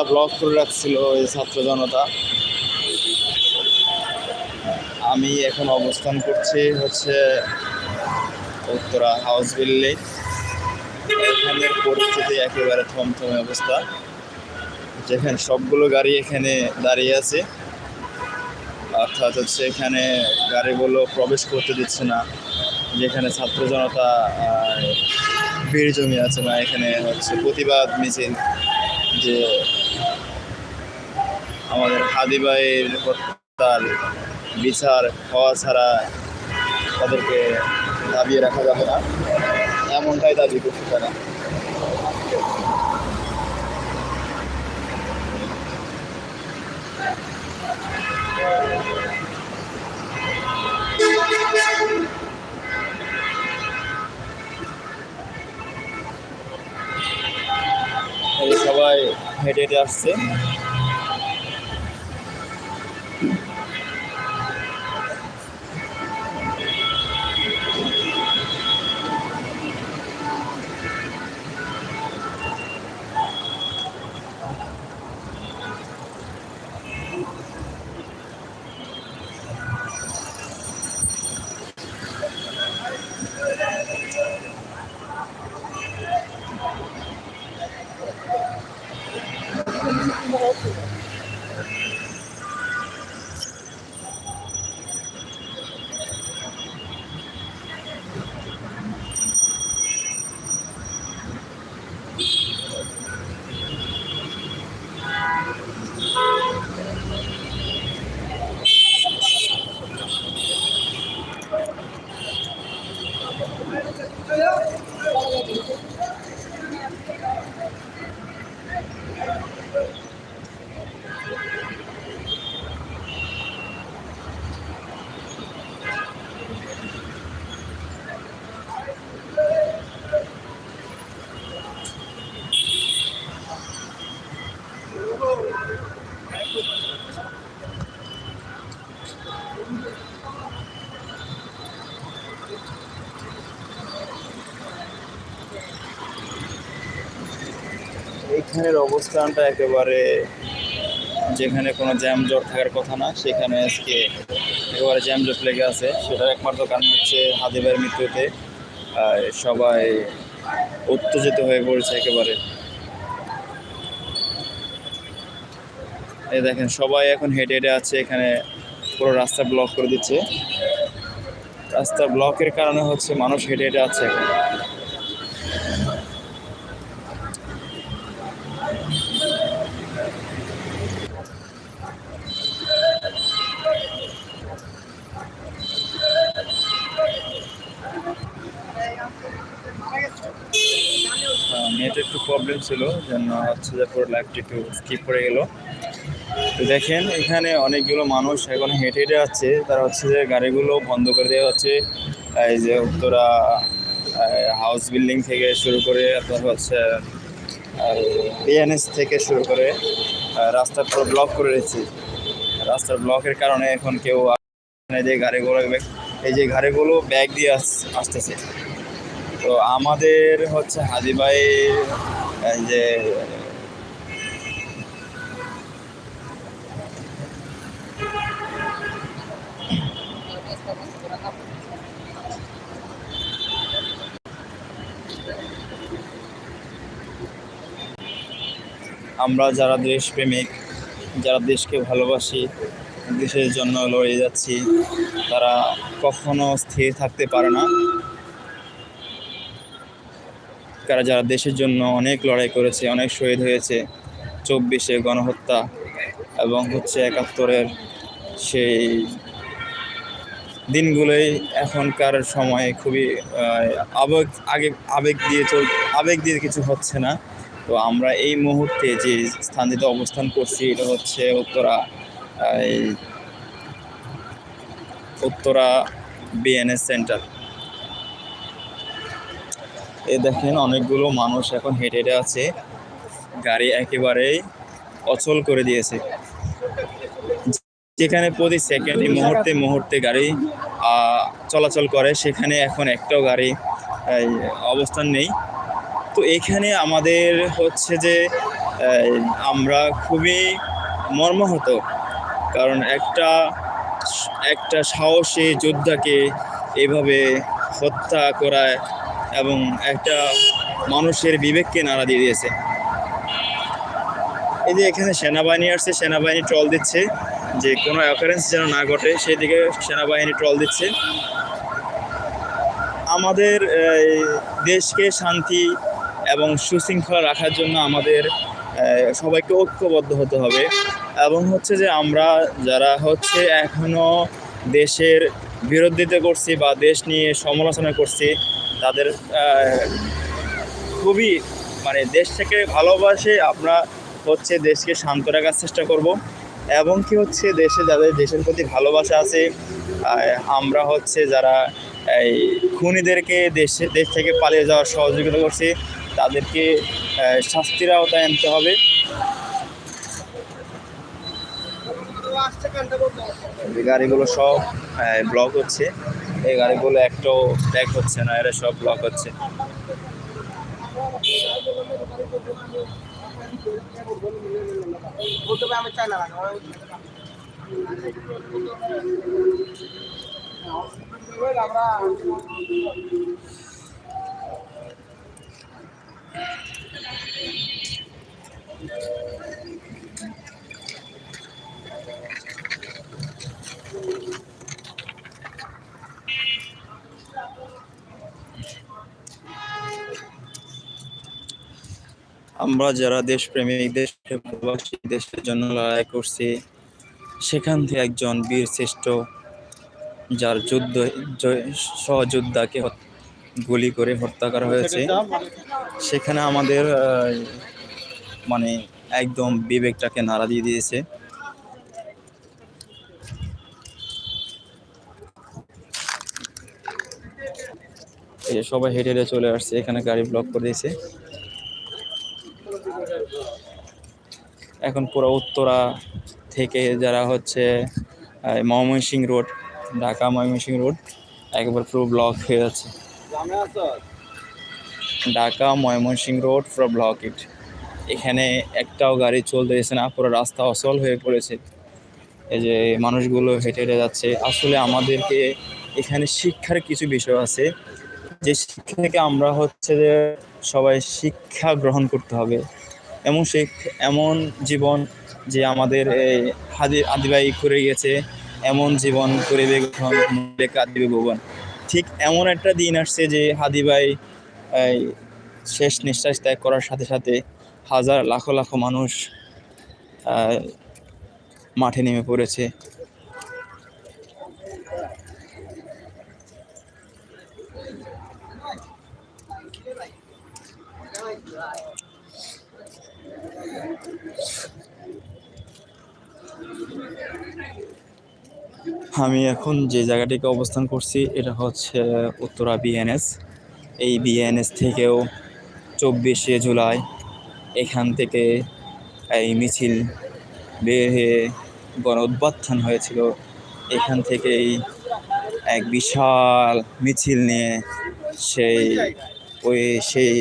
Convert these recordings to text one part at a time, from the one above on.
রাস্তা ব্লক করে রাখছিল এই ছাত্র জনতা। আমি এখন অবস্থান করছি হচ্ছে উত্তরা হাউস বিল্ডিং এখানের পরিস্থিতি একেবারে থমথমে অবস্থা। যেখানে সবগুলো গাড়ি এখানে দাঁড়িয়ে আছে। অর্থাৎ হচ্ছে এখানে গাড়িগুলো প্রবেশ করতে দিচ্ছে না। যেখানে ছাত্র জনতা ভিড় জমি আছে না এখানে হচ্ছে প্রতিবাদ মিছিল। যে আমাদের হাদিবাইয়ের হত্যার বিচার হওয়া ছাড়া তাদেরকে দাবিয়ে রাখা যাবে না। এমনটাই দাবি করতে তারা। এই সবাই হেঁটে হেঁটে আসছে। এইখানের অবস্থানটা একেবারে যেখানে কোনো জ্যামজট থাকার কথা না, সেখানে আজকে একেবারে জ্যামজট লেগে আছে। সেটার একমাত্র কারণ হচ্ছে হাদিবের মৃত্যুতে সবাই উত্তেজিত হয়ে পড়েছে একেবারে। এই দেখেন, সবাই এখন হেঁটে হেঁটে আছে, এখানে পুরো রাস্তা ব্লক করে দিচ্ছে। রাস্তা ব্লকের কারণে হচ্ছে মানুষ হেঁটে হেঁটে আছে এখন নেট একটু প্রবলেম ছিল জন্য হচ্ছে যে পুরো লাইভটি একটু স্কিপ করে গেল। তো দেখেন, এখানে অনেকগুলো মানুষ এখন হেঁটে হেঁটে আছে তারা হচ্ছে যে গাড়িগুলো বন্ধ করে দেওয়া হচ্ছে। এই যে উত্তরা হাউস বিল্ডিং থেকে শুরু করে আপনার হচ্ছে বিএনএস থেকে শুরু করে রাস্তা পুরো ব্লক করে রেখেছে রাস্তার ব্লকের কারণে এখন কেউ এখানে যে গাড়িগুলো, এই যে গাড়িগুলো ব্যাগ দিয়ে আস- আসতেছে। তো আমাদের হচ্ছে হাজিবাই এই যে, আমরা যারা দেশপ্রেমিক, যারা দেশকে ভালোবাসি, দেশের জন্য লড়ে যাচ্ছি, তারা কখনো স্থির থাকতে পারে না। তারা যারা দেশের জন্য অনেক লড়াই করেছে, অনেক শহীদ হয়েছে, চব্বিশে গণহত্যা এবং হচ্ছে একাত্তরের সেই দিনগুলোই এখনকার সময়ে খুবই আবেগ, আগে, আবেগ দিয়ে চল, আবেগ দিয়ে কিছু হচ্ছে না। তো আমরা এই মুহূর্তে যে স্থানটিতে অবস্থান করছি, এটা হচ্ছে উত্তরা উত্তরা বিএনএস সেন্টার। এ দেখেন, অনেকগুলো মানুষ এখন হেঁটে হেঁটে আছে। গাড়ি একেবারেই অচল করে দিয়েছে। যেখানে প্রতি সেকেন্ডে, মুহূর্তে মুহূর্তে গাড়ি চলাচল করে, সেখানে এখন একটাও গাড়ি অবস্থান নেই। তো এখানে আমাদের হচ্ছে যে আমরা খুবই মর্মাহত। কারণ একটা একটা সাহসী যোদ্ধাকে এভাবে হত্যা করায় এবং একটা মানুষের বিবেককে নাড়া দিয়ে দিয়েছে। এই যে এখানে সেনাবাহিনী আসছে, সেনাবাহিনী ট্রল দিচ্ছে, যে কোনো অকারেন্স যেন না ঘটে, সেদিকে সেনাবাহিনী ট্রল দিচ্ছে। আমাদের দেশকে শান্তি এবং সুশৃঙ্খলা রাখার জন্য আমাদের সবাইকে ঐক্যবদ্ধ হতে হবে। এবং হচ্ছে যে আমরা যারা হচ্ছে এখনও দেশের বিরোধিতা করছি বা দেশ নিয়ে সমালোচনা করছি তাদের খুবই মানে দেশ থেকে ভালোবাসে। আমরা হচ্ছে দেশকে শান্ত রাখার চেষ্টা করব। এবং কি হচ্ছে, দেশে যাদের, দেশের প্রতি ভালোবাসা আছে আমরা হচ্ছে যারা এই খুনিদেরকে দেশে, দেশ থেকে পালিয়ে যাওয়ার সহযোগিতা করছে, তাদেরকে শাস্তির আওতায় আনতে হবে। গাড়িগুলো সব ব্লক হচ্ছে। এই গাড়িগুলো একটাও ব্যাক হচ্ছে না এরা সব ব্লক হচ্ছে। আমরা আমরা যারা দেশপ্রেমিক দেশকে ভালোবাসি দেশের জন্য লড়াই করছি, সেখান থেকে একজন বীর শ্রেষ্ঠ যার যুদ্ধ, সহযোদ্ধাকে গুলি করে হত্যা করা হয়েছে। সেখানে আমাদের মানে একদম বিবেকটাকে নাড়া দিয়ে দিয়েছে। সবাই হেঁটে হেঁটে চলে আসছে, এখানে গাড়ি ব্লক করে দিয়েছে। এখন পুরো উত্তরা থেকে যারা হচ্ছে আহ, ময়মনসিংহ রোড ঢাকা ময়মনসিংহ রোড একবার পুরো ব্লক হয়ে যাচ্ছে। ঢাকা ময়মনসিংহ রোড পুরো ব্লক ইট এখানে একটাও গাড়ি চলতে চলতেছে না পুরো রাস্তা অচল হয়ে পড়েছে। এই যে মানুষগুলো হেঁটে হেঁটে যাচ্ছে। আসলে আমাদেরকে এখানে শিক্ষার কিছু বিষয় আছে। যে শিক্ষা থেকে আমরা হচ্ছে যে সবাই শিক্ষা গ্রহণ করতে হবে। এমন শিখ, এমন জীবন যে আমাদের এই হাদি আদিবাই করে গেছে, এমন জীবন করে মূলে কাঁদিবে ভুবন ঠিক এমন একটা দিন আসছে যে হাদিবাই শেষ নিঃশ্বাস ত্যাগ করার সাথে সাথে হাজার, লাখো লাখো মানুষ মাঠে নেমে পড়েছে। আমি এখন যে জায়গাটিকে অবস্থান করছি, এটা হচ্ছে উত্তরা বিএনএস এই বিএনএস থেকেও চব্বিশে জুলাই এখান থেকে এই মিছিল বের হয়ে গণ উদ্বাত্থান হয়েছিল। এখান থেকেই এক বিশাল মিছিল নিয়ে সেই ওই সেই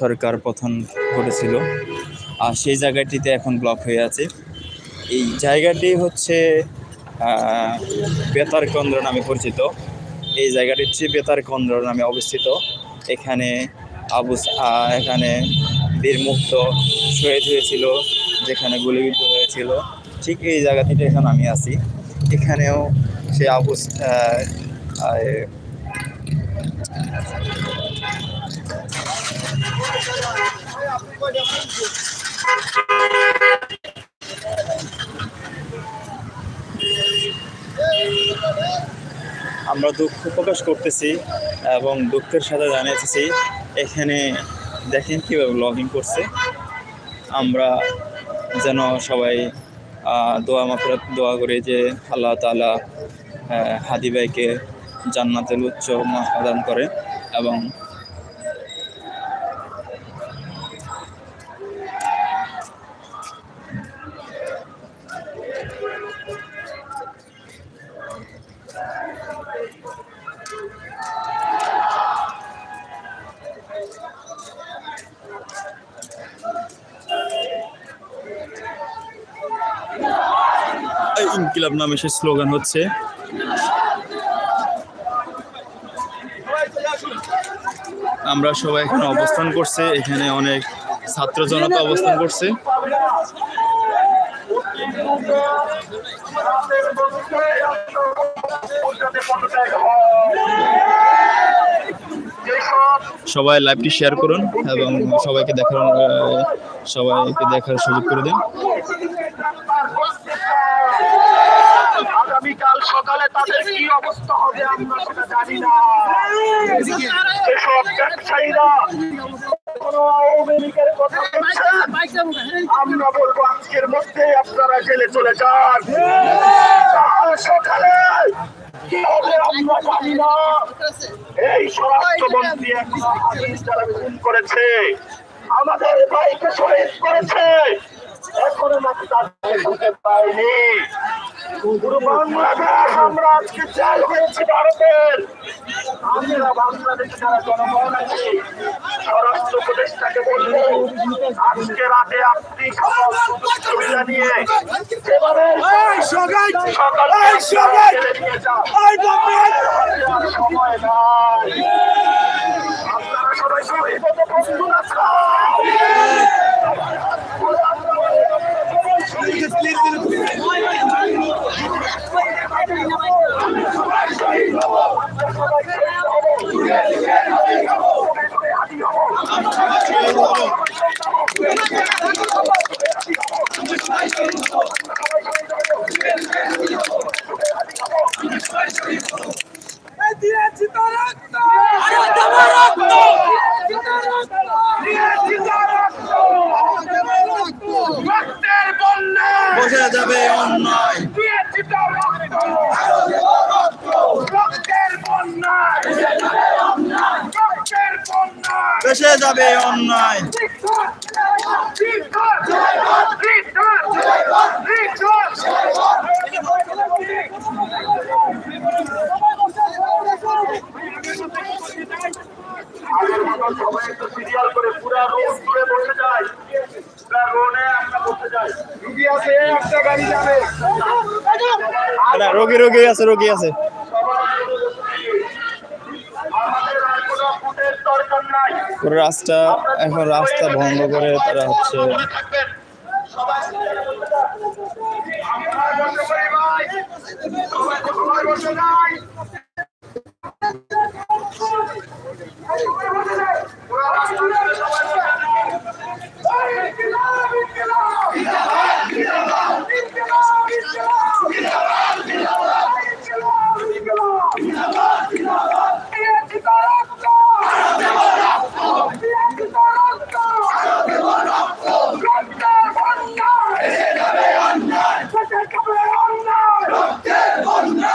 সরকার পতন ঘটেছিল। আর সেই জায়গাটিতে এখন ব্লক হয়ে আছে। এই জায়গাটি হচ্ছে বেতারকেন্দ্র নামে পরিচিত। এই জায়গাটি হচ্ছে বেতারকেন্দ্র নামে অবস্থিত। এখানে আবু এখানে বীরমুক্ত শহীদ হয়েছিল, যেখানে গুলিবিদ্ধ হয়েছিল। ঠিক এই জায়গা থেকে এখন আমি আছি। এখানেও সে আবু আমরা দুঃখ প্রকাশ করতেছি এবং দুঃখের সাথে জানিয়েছি, এখানে দেখেন কীভাবে লগইন করছে। আমরা যেন সবাই দোয়া মাফরত, দোয়া করে যে আল্লাহ তালা হাদি ভাইকে জান্নাতের উচ্চ মা প্রদান করে এবং নামে স্লোগান হচ্ছে। আমরা সবাই এখানে অবস্থান করছে, এখানে অনেক ছাত্র জনতা অবস্থান করছে। সবাই লাইভটি শেয়ার করুন এবং সবাইকে দেখার সবাইকে দেখার সুযোগ করে দিন। সকালে তাদের কি অবস্থা হবে আমরা সেটা জানি না। এসব ব্যবসায়ীরা কোনো আওয়ামী লীগের আমরা বলব আজকের মধ্যে আপনারা জেলে চলে যান। কাল সকালে কি হবে আমরা জানি না। এই স্বরাষ্ট্রমন্ত্রী যারা খুন করেছে, আমাদের ভাইকে শহীদ করেছে। এখনও নাকি তাদের ঢুকে পায়নি। পুরো বাংলাদেশ আমরা আজকে জেল হয়েছি ভারতের। আমরা বাংলাদেশে যারা জনগণ আছে স্বরাষ্ট্র উপদেষ্টাকে বলব আজকে রাতে আপনি সকল সুযোগ সুবিধা নিয়ে যেভাবে সকালে সময় নাই আপনারা সবাই সবাই মতো বন্ধু বেসে যাবে অন্যায়। সবাই একটু সিরিয়াল করে পুরা রোড জুড়ে বসে যায় পুরা রোডে আমরা বসে যাই রুগী আছে একটা গাড়ি যাবে রোগী রোগী আছে রোগী আছে আমাদের আর কোনো ফুটের দরকার রাস্তা এখন রাস্তা বন্ধ করে তারা হচ্ছে সবাই আমরা বসে পড়ি ভাই সবাই সবাই বসে যাই পুরা রাস্তা জুড়ে সবাই বসে যাই। এই ইনকিলাব, ইনকিলাব! ইনকিলাব, ইনকিলাব! ইনকিলাব, ইনকিলাব! দিয়েছি তো রক্ত! দিয়েছি তো রক্ত! রক্তের বন্যা! দেশে যাবে অন্যায়! রক্তের বন্যা!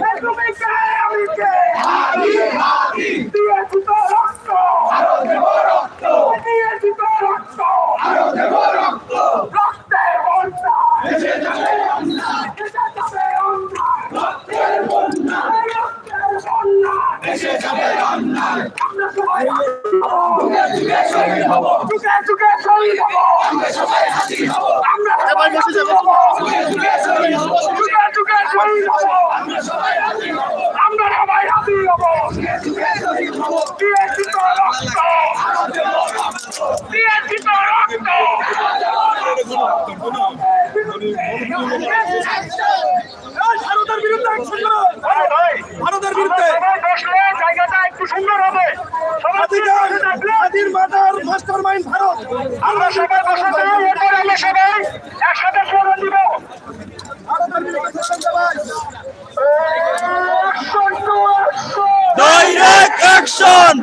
এই তুমি কে আমি কে দিয়েছি তো রক্ত দিয়েছি তো রক্ত রক্তের বন্যা দেশে যাবে অন্যায় রক্তের বন্যা দেশে যাবে অন্যায় আমরা সবাই যুগে যুগে শহীদ হব যুগে যুগে শহীদ হব আমরা সবাই যাব যুগে যুগে শহীদ হব যুগে যুগে শহীদ হব আমরা সবাই হাজির হব রক্ত ভারতের বিরুদ্ধে জায়গাটা একটু সুন্দর হবে মাথার মাস্টার মাইন্ড ভারত আমরা সবাই বসে যাই আমরা সবাই ডাইরেক্ট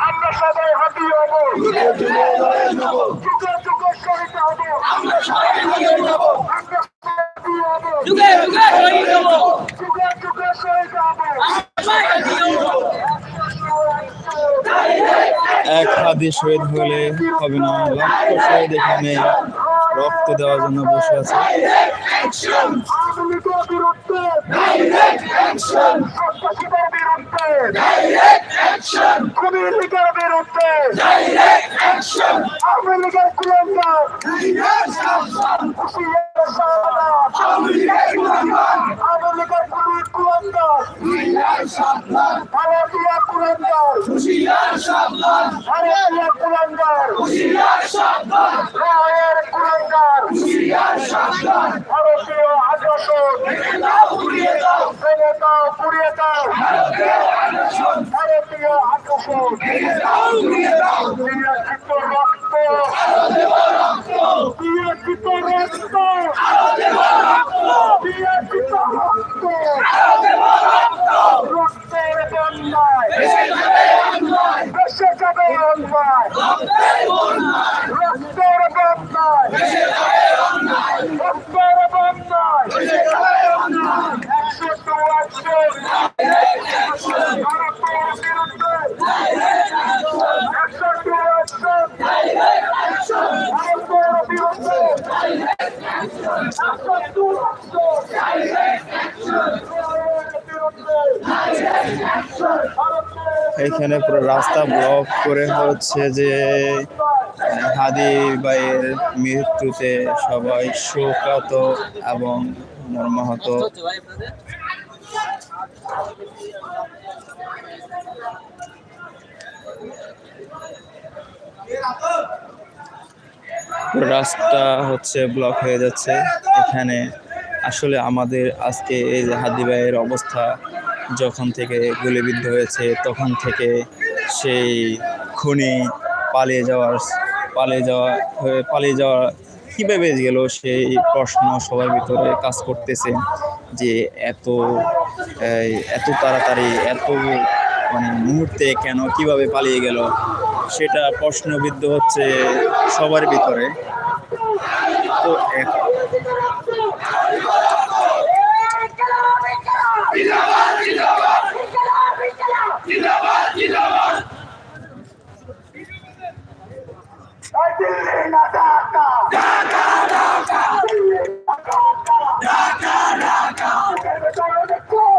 আমরা সবাই হাতিয়ে হব যুগে যুগে শহীদ হব আমরা হাতিয়ে হব যুগে যুগে শহীদ হব যুগে যুগে শহীদ হব এক শহীদ হলে হবে না। লক্ষ শহীদ এখানে, রক্ত দেওয়ার জন্য বসে আছে। আওয়ামী লীগের কুলঙ্গার। ভারতীয় কুলঙ্গার। রায়ের কুলঙ্গার ভারতীয় আগ্রাসন পুড়িয়ে দাও। পুড়িয়ে দাও। ভারতীয় আগ্রাসন বিরোচিত রক্ত। বিরোচিত রক্ত। বিরোচিত রক্ত। রক্তের যাবে অন্যায় রক্তের বন্যায় রক্তের বন্যায় একশো টু একশো বিরুদ্ধে একশো ভারতের বিরুদ্ধে একশো টু একশো এখানে পুরো রাস্তা ব্লক করে হচ্ছে যে, হাদি ভাইয়ের মৃত্যুতে সবাই শোকাত এবং মর্মাহত। রাস্তা হচ্ছে ব্লক হয়ে যাচ্ছে। এখানে আসলে আমাদের আজকে এই হাদি ভাইয়ের অবস্থা যখন থেকে গুলিবিদ্ধ হয়েছে, তখন থেকে সেই খুনি পালিয়ে যাওয়ার, পালিয়ে যাওয়া পালিয়ে যাওয়া কীভাবে গেল সেই প্রশ্ন সবার ভিতরে কাজ করতেছে যে এত এত তাড়াতাড়ি, এত মানে মুহূর্তে কেন, কীভাবে পালিয়ে গেল? সেটা প্রশ্নবিদ্ধ হচ্ছে সবার ভিতরে। তো এক- দিল্লি না ঢাকা ঢাকা ঢাকা দিল্লি না ঢাকা ঢাকা ঢাকা বুকের ভেতর অনেক চোর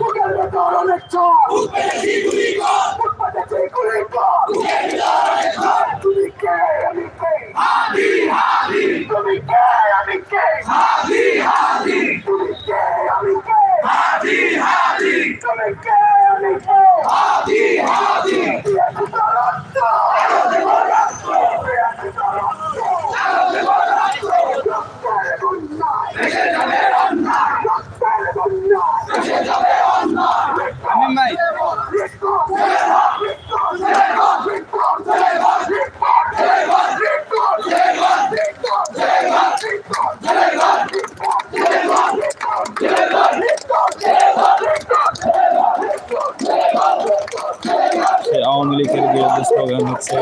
বুকের ভেতর অনেক চোর বুক পেতেছি গুলি কর তুমি কে আমি কে তুমি কে আমি কে তুমি কে আমি কে তুমি কে আমি কে দিয়েছি তো রক্ত দিয়েছি তো রক্ত রক্তের বন্যায় রক্তের বন্যায় আমি ভাই Report! আওয়ামী লীগের বিরুদ্ধে স্লোগান হচ্ছে।